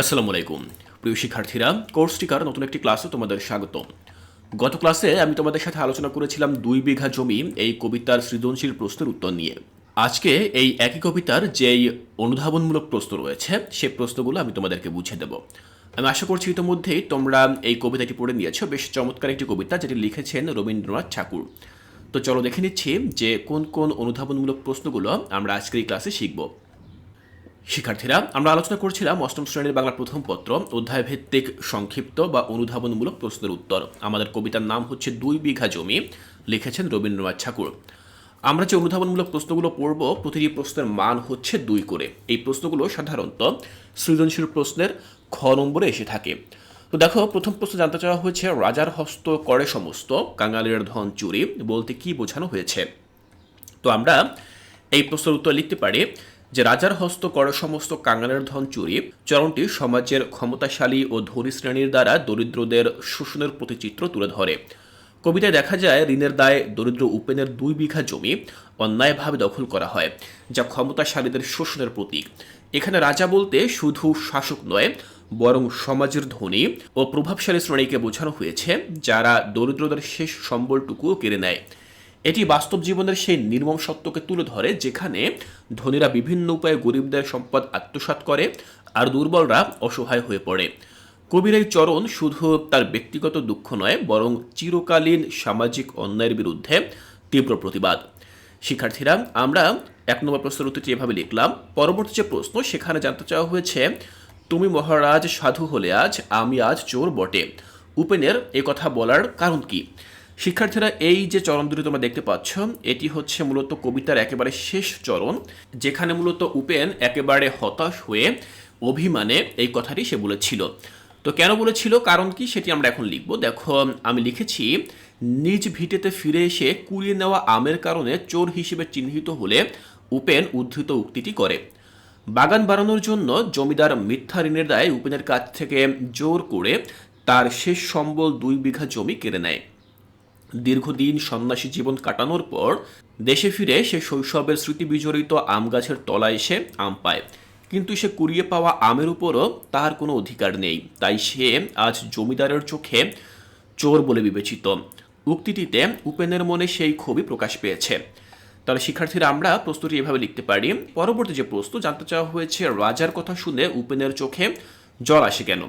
আসসালামু আলাইকুম। প্রিয় শিক্ষার্থীরা, কোর্স টিকার নতুন একটি ক্লাসে তোমাদের স্বাগত। গত ক্লাসে আমি তোমাদের সাথে আলোচনা করেছিলাম দুই বিঘা জমি এই কবিতার সৃজনশীল প্রশ্নের উত্তর নিয়ে। আজকে এই একই কবিতার যেই অনুধাবনমূলক প্রশ্ন রয়েছে সেই প্রশ্নগুলো আমি তোমাদেরকে বুঝিয়ে দেব। আমি আশা করছি ইতিমধ্যেই তোমরা এই কবিতাটি পড়ে নিয়েছো। বেশ চমৎকার একটি কবিতা যেটি লিখেছেন রবীন্দ্রনাথ ঠাকুর। তো চলো দেখে নিচ্ছি যে কোন কোন অনুধাবনমূলক প্রশ্নগুলো আমরা আজকের এই ক্লাসে শিখব। শিক্ষার্থীরা, আমরা আলোচনা করছিলাম অষ্টম শ্রেণির বাংলা প্রথম পত্র অধ্যায় ভিত্তিক সংক্ষিপ্ত বা অনুধাবনমূলক প্রশ্নের উত্তর। আমাদের কবিতার নাম হচ্ছে দুই বিঘা জমি, লিখেছেন রবীন্দ্রনাথ ঠাকুর। আমরা যে অনুধাবনমূলক প্রশ্নগুলো পড়ব, প্রতিটি প্রশ্নের মান হচ্ছে দুই করে। এই প্রশ্নগুলো সাধারণত সৃজনশীল প্রশ্নের খ নম্বরে এসে থাকে। তো দেখো, প্রথম প্রশ্ন জানতে চাওয়া হয়েছে, রাজার হস্ত করে সমস্ত, কাঙালের ধন চুরি, বলতে কি বোঝানো হয়েছে? তো আমরা এই প্রশ্নের উত্তর লিখতে পারি যে রাজার হস্ত করা সমস্ত কাঙালের ধন চুরি, চরণটি সমাজের ক্ষমতাশালী ও ধনী শ্রেণির দ্বারা দরিদ্রদের শোষণের প্রতিচিত্র তুলে ধরে। কবিতায় দেখা যায়, ঋণের দায়ে দরিদ্র উপেনের দুই বিঘা জমি অন্যায়ভাবে দখল করা হয়, যা ক্ষমতাশালীদের শোষণের প্রতীক। এখানে রাজা বলতে শুধু শাসক নয়, বরং সমাজের ধনী ও প্রভাবশালী শ্রেণীকে বোঝানো হয়েছে, যারা দরিদ্রদের শেষ সম্বলটুকুও কেড়ে নেয়। এটি বাস্তব জীবনের সেই নির্মম সত্যকে তুলে ধরে যেখানে ধনীরা বিভিন্ন উপায়ে গরিবদের সম্পদ আত্মসাৎ করে আর দুর্বলরা অসহায় হয়ে পড়ে। কবির এই চরণ শুধু তার ব্যক্তিগত দুঃখ নয়, বরং চিরকালীন সামাজিক অন্যায়ের বিরুদ্ধে তীব্র প্রতিবাদ। শিক্ষার্থীরা, আমরা এক নম্বর প্রশ্নের উত্তরটি এভাবে লিখলাম। পরবর্তী যে প্রশ্ন, সেখানে জানতে চাওয়া হয়েছে, তুমি মহারাজ সাধু হলে আজ, আমি আজ চোর বটে। উপেনের এ কথা বলার কারণ কি? শিক্ষার্থীরা এই যে চরণ দুটি তোমরা দেখতে পাচ্ছ, এটি হচ্ছে মূলত কবিতার একেবারে শেষ চরণ, যেখানে মূলত উপেন একেবারে হতাশ হয়ে অভিমানে এই কথাটি সে বলেছিল। তো কেন বলেছিল? কারণ কি? সেটি আমরা এখন লিখব। দেখো, আমি লিখেছি, নিজ ভিটেতে ফিরে এসে কুড়িয়ে নেওয়া আমের কারণে চোর হিসেবে চিহ্নিত হলে উপেন উদ্ধৃত উক্তিটি করে। বাগান বাড়ানোর জন্য জমিদার মিথ্যা ঋণের দায়ে উপেনের কাছ থেকে জোর করে তার শেষ সম্বল দুই বিঘা জমি কেড়ে নেয়। দীর্ঘদিন সন্ন্যাসী জীবন কাটানোর পর দেশে ফিরে সে শৈশবের স্মৃতি বিজড়িত আম গাছের তলায় এসে আম পায়। কিন্তু সে কুড়িয়ে পাওয়া আমের উপরও তাহার কোনো অধিকার নেই। তাই সে আজ জমিদারের চোখে চোর বলে বিবেচিত। উক্তিটিতে উপেনের মনে সেই ক্ষোভই প্রকাশ পেয়েছে। তাহলে শিক্ষার্থীরা, আমরা প্রস্তুতি এভাবে লিখতে পারি। পরবর্তী যে প্রশ্ন জানতে চাওয়া হয়েছে, রাজার কথা শুনে উপেনের চোখে জল আসে কেন?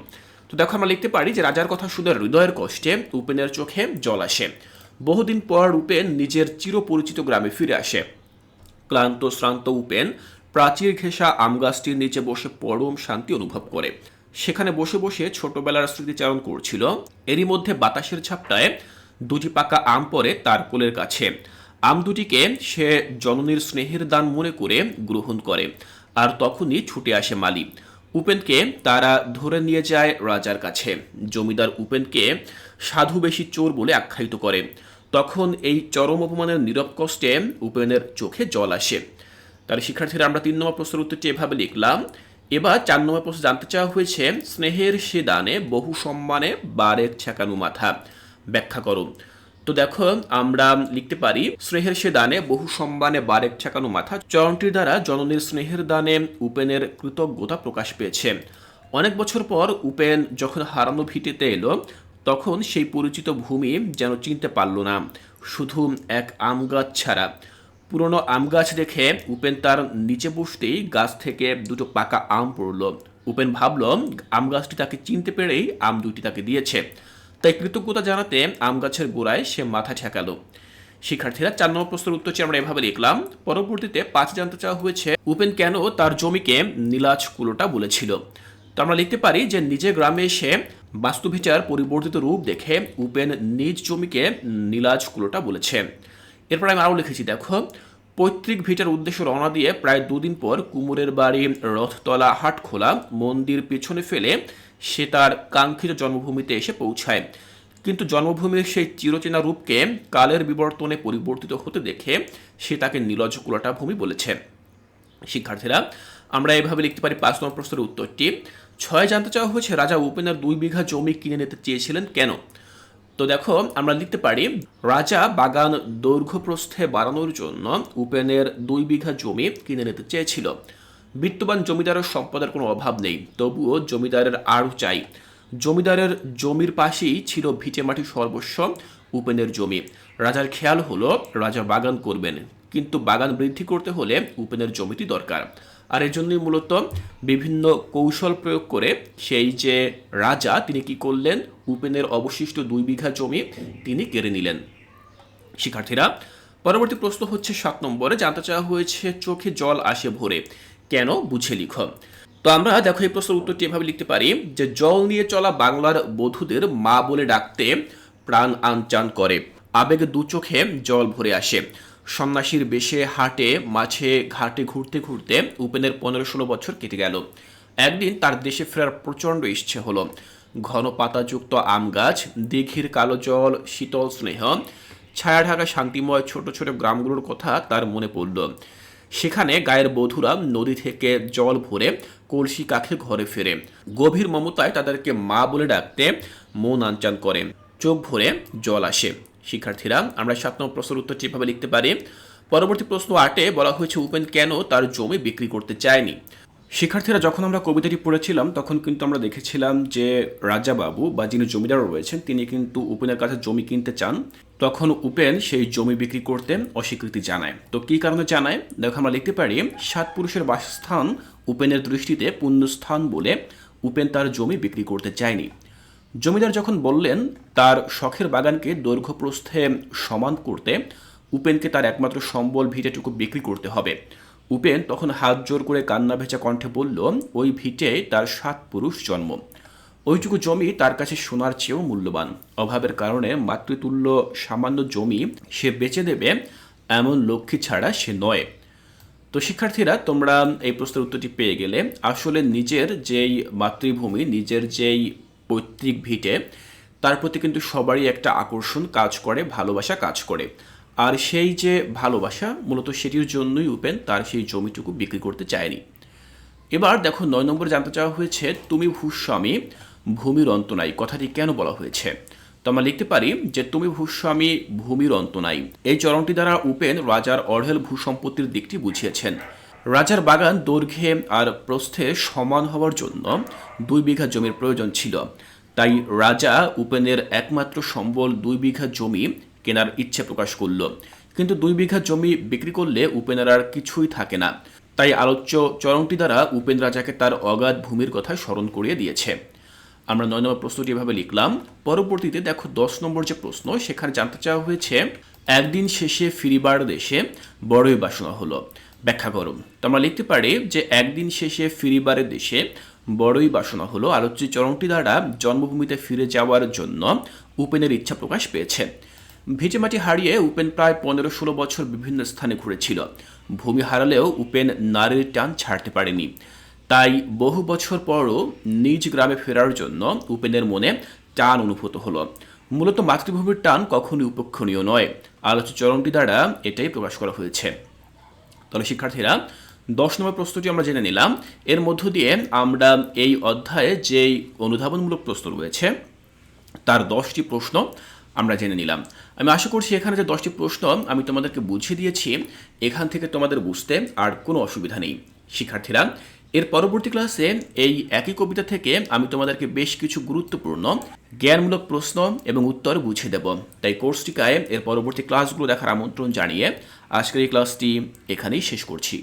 তো দেখো আমরা লিখতে পারি যে রাজার কথা শুনে হৃদয়ের কষ্টে উপেনের চোখে জল আসে। বহুদিন পর উপেন নিজের চিরপরিচিত গ্রামে ফিরে আসে। ক্লান্ত, শ্রান্ত উপেন প্রাচীর ঘেঁষা আম গাছটির নিচে বসে পরম শান্তি অনুভব করে। সেখানে বসে বসে ছোটবেলার স্মৃতিচারণ করছিল। এরই মধ্যে বাতাসের ছাপটায় দুটি পাকা আম পড়ে তার কোলের কাছে। আম দুটিকে সে জননীর স্নেহের দান মনে করে গ্রহণ করে। আর তখনই ছুটে আসে মালি। উপেনকে তারা ধরে নিয়ে যায় রাজার কাছে। জমিদার উপেনকে সাধু বেশি চোর বলে আখ্যায়িত করে। তখন এই চরম অপমানের নীরব কষ্টে উপেনের চোখে জল আসে। তার শিক্ষার্থীরা আমরা তিন নম্বর প্রশ্নের উত্তরটি এভাবে লিখলাম। এবার চার নম্বর প্রশ্ন জানতে চাওয়া হয়েছে, স্নেহের সে দানে বহু সম্মানে বারের ছেকানো মাথা। ব্যাখ্যা করো। তো দেখো, আমরা লিখতে পারি, স্নেহের সে দানে বহু সম্মানে বারেক ছেকানো মাথা, চরণটির দ্বারা জননীর স্নেহের দানে উপেনের কৃতজ্ঞতা প্রকাশ পেয়েছে। অনেক বছর পর উপেন যখন হারানো ভিটেতে এলো, তখন সেই পরিচিত ভূমি যেন চিনতে পারল না। শুধু এক আম গাছ ছাড়া। পুরনো আম গাছ দেখে উপেন তার নিচে বসতেই গাছ থেকে দুটো পাকা আম পড়ল। উপেন ভাবল, আম গাছটি তাকে চিনতে পেরেই আম দুটি তাকে দিয়েছে। তাই কৃতজ্ঞতা জানাতে আম গাছের গোড়ায় সে মাথা ঠেকালো। শিক্ষার্থীরা চার নম্বর প্রশ্নের উত্তরটি আমরা এভাবে লিখলাম, পরবর্তীতে পাঁচ জানতে চাওয়া হয়েছে, উপেন কেন তার জমিকে নীলাজ কুলোটা বলেছিল? তো আমরা লিখতে পারি যে নিজের গ্রামে এসে বাস্তুবিচার পরিবর্তিত রূপ দেখে উপেন নিজ জমিকে নীলাজ কুলোটা বলেছে। এরপর আমি আরও লিখেছি, দেখো পৈতৃক ভিটার উদ্দেশ্যে রওনা দিয়ে প্রায় দুদিন পর কুমোরের বাড়ি রথতলা হাটখোলা মন্দির পেছনে ফেলে সে তার কাঙ্ক্ষিত জন্মভূমিতে এসে পৌঁছায়। কিন্তু জন্মভূমির সেই চিরচেনা রূপকে কালের বিবর্তনে পরিবর্তিত হতে দেখে সে তাকে নীলজ কুলাটা ভূমি বলেছে। শিক্ষার্থীরা, আমরা এভাবে লিখতে পারি পাঁচ নম্বর প্রশ্নের উত্তরটি। ছয় জানতে চাওয়া হয়েছে, রাজা উপেনের দুই বিঘা জমি কিনে নিতে চেয়েছিলেন কেন? তো দেখো, আমরা লিখতে পারি, রাজা বাগান দৈর্ঘ্য প্রস্থে বাড়ানোর জন্য উপেনের দুই বিঘা জমি কিনে নিতে চেয়েছিল। বিত্তবান জমিদারের সম্পদের কোনো অভাব নেই, তবুও জমিদারের আরও চাই। জমিদারের জমির পাশেই ছিল ভিটে মাটি সর্বস্ব, উপেনের জমি। রাজার খেয়াল হলো, রাজা বাগান করবেন, কিন্তু বাগান বৃদ্ধি করতে হলে উপেনের জমিটি দরকার। আর এর জন্যই মূলত বিভিন্ন কৌশল প্রয়োগ করে সেই যে রাজা, তিনি কি করলেন? উপেনের অবশিষ্ট দুই বিঘা জমি তিনি কেড়ে নিলেন। শিক্ষার্থীরা, পরবর্তী প্রশ্ন হচ্ছে সাত নম্বরে। জানতে চাওয়া হয়েছে, চোখে জল আসে ভরে। কেন? বুঝে লিখো। তো আমরা দেখো, এই প্রশ্নের উত্তরটি এভাবে লিখতে পারি যে, জল নিয়ে চলা বাংলার বধূদের মা বলে ডাকতে প্রাণ আনচান করে। আবেগে দু চোখে জল ভরে আসে। সন্ন্যাসীর বেশে হাটে, মাঝে ঘাটে ঘুরতে ঘুরতে উপেনের পনেরো ষোলো বছর কেটে গেল। একদিন তার দেশে ফেরার প্রচণ্ড ইচ্ছে হলো। ঘন পাতাযুক্ত আম গাছ, দিঘির কালো জল, শীতল স্নেহ, ছায়া ঢাকা শান্তিময় ছোট ছোট গ্রামগুলোর কথা তার মনে পড়ল। সেখানে গায়ের বধূরা নদী থেকে জল ভরে কলসি কাখে ঘরে ফেরে। গভীর মমতায় তাদেরকে মা বলে ডাকতে মন আনচান করে। চোখ ভরে জল আসে। শিক্ষার্থীরা, আমরা সাত নম্বর প্রশ্নের উত্তরটি এভাবে লিখতে পারি। পরবর্তী প্রশ্ন আটে বলা হয়েছে, উপেন কেন তার জমি বিক্রি করতে চায়নি? শিক্ষার্থীরা যখন আমরা কবিতাটি পড়েছিলাম, তখন কিন্তু আমরা দেখেছিলাম যে রাজাবাবু বা যিনি জমিদার রয়েছেন, তিনি কিন্তু উপেনের কাছে জমি কিনতে চান। তখন উপেন সেই জমি বিক্রি করতে অস্বীকৃতি জানায়। তো কী কারণে জানায়? দেখো, আমরা লিখতে পারি, সাত পুরুষের বাসস্থান উপেনের দৃষ্টিতে পুণ্যস্থান বলে উপেন তার জমি বিক্রি করতে চায়নি। জমিদার যখন বললেন, তার শখের বাগানকে দৈর্ঘ্যপ্রস্থে সমান করতে উপেনকে তার একমাত্র সম্বল ভিটেটুকু বিক্রি করতে হবে। উপেন তখন হাত জোর করে কান্না ভেজা কণ্ঠে বলল, ওই ভিটে তার সাত পুরুষ জন্ম। ওইটুকু জমি তার কাছে সোনার চেয়েও মূল্যবান। অভাবের কারণে মাতৃতুল্য সামান্য জমি সে বেচে দেবে, এমন লক্ষ্মী ছাড়া সে নয়। তো শিক্ষার্থীরা, তোমরা এই প্রশ্নের উত্তরটি পেয়ে গেলে আসলে নিজের যেই মাতৃভূমি, নিজের যেই পৈতৃক ভিটে, তার প্রতি কিন্তু সবারই একটা আকর্ষণ কাজ করে, ভালোবাসা কাজ করে। আর সেই যে ভালোবাসা মূলত সেটির জন্যই উপেন, তার সেই জমিটুকু বিক্রি করতে চায়নি। এবার দেখো নয় নম্বর জানতে চাওয়া হয়েছে, তুমি ভূস্বামী, ভূমির অন্ত নাই। কথাটি কেন বলা হয়েছে? তো আমরা লিখতে পারি যে, তুমি ভূস্বামী, ভূমির অন্ত নাই। এই চরণটি দ্বারা উপেন রাজার অঢেল ভূসম্পত্তির দিকটি বুঝিয়েছেন। রাজার বাগান দৈর্ঘ্যে আর প্রস্থে সমান হওয়ার জন্য দুই বিঘা জমির প্রয়োজন ছিল। তাই রাজা উপেনের একমাত্র সম্বল দুই বিঘা জমি কেনার ইচ্ছে প্রকাশ করল। কিন্তু দুই বিঘা জমি বিক্রি করলে উপেনের আর কিছুই থাকে না। তাই আলোচ্য চরণটি দ্বারা উপেন রাজাকে তার অগাধ ভূমির কথা স্মরণ করিয়ে দিয়েছে। আমরা নয় নম্বর প্রশ্নটি এভাবে লিখলাম। পরবর্তীতে দেখো দশ নম্বর যে প্রশ্ন, সেখানে জানতে চাওয়া হয়েছে, একদিন শেষে ফিরিবার দেশে বড়ই বাসনা হলো। ব্যাখ্যা করো। তো আমরা লিখতে পারি যে একদিন শেষে ফিরিবারের দেশে বড়ই বাসনা হলো। আলোচ্য চরণটি দ্বারা জন্মভূমিতে ফিরে যাওয়ার জন্য উপেনের ইচ্ছা প্রকাশ পেয়েছে। ভিটেমাটি হারিয়ে উপেন প্রায় পনেরো ষোলো বছর বিভিন্ন স্থানে ঘুরেছিল। ভূমি হারালেও উপেন নারীর টান ছাড়তে পারেনি। তাই বহু বছর পরও নিজ গ্রামে ফেরার জন্য উপেনের মনে টান অনুভূত হলো। মূলত মাতৃভূমির টান কখনই উপেক্ষণীয় নয়। আলোচ্য চরণটি দ্বারা এটাই প্রকাশ করা হয়েছে। তাহলে শিক্ষার্থীরা, দশ নম্বর প্রশ্নটি আমরা জেনে নিলাম। এর মধ্য দিয়ে আমরা এই অধ্যায়ে যেই অনুধাবনমূলক প্রশ্ন রয়েছে, তার দশটি প্রশ্ন আমরা জেনে নিলাম। আমি আশা করছি এখানে যে দশটি প্রশ্ন আমি তোমাদেরকে বুঝিয়ে দিয়েছি, এখান থেকে তোমাদের বুঝতে আর কোনো অসুবিধা নেই। শিক্ষার্থীরা, এর পরবর্তী ক্লাসে এই একই কবিতা থেকে আমি তোমাদেরকে বেশ কিছু গুরুত্বপূর্ণ, জ্ঞানমূলক প্রশ্ন এবং উত্তর বুঝিয়ে দেব। তাই কোর্সটিকায় এর পরবর্তী ক্লাসগুলো দেখার আমন্ত্রণ জানিয়ে আজকের এই ক্লাসটি এখানেই শেষ করছি।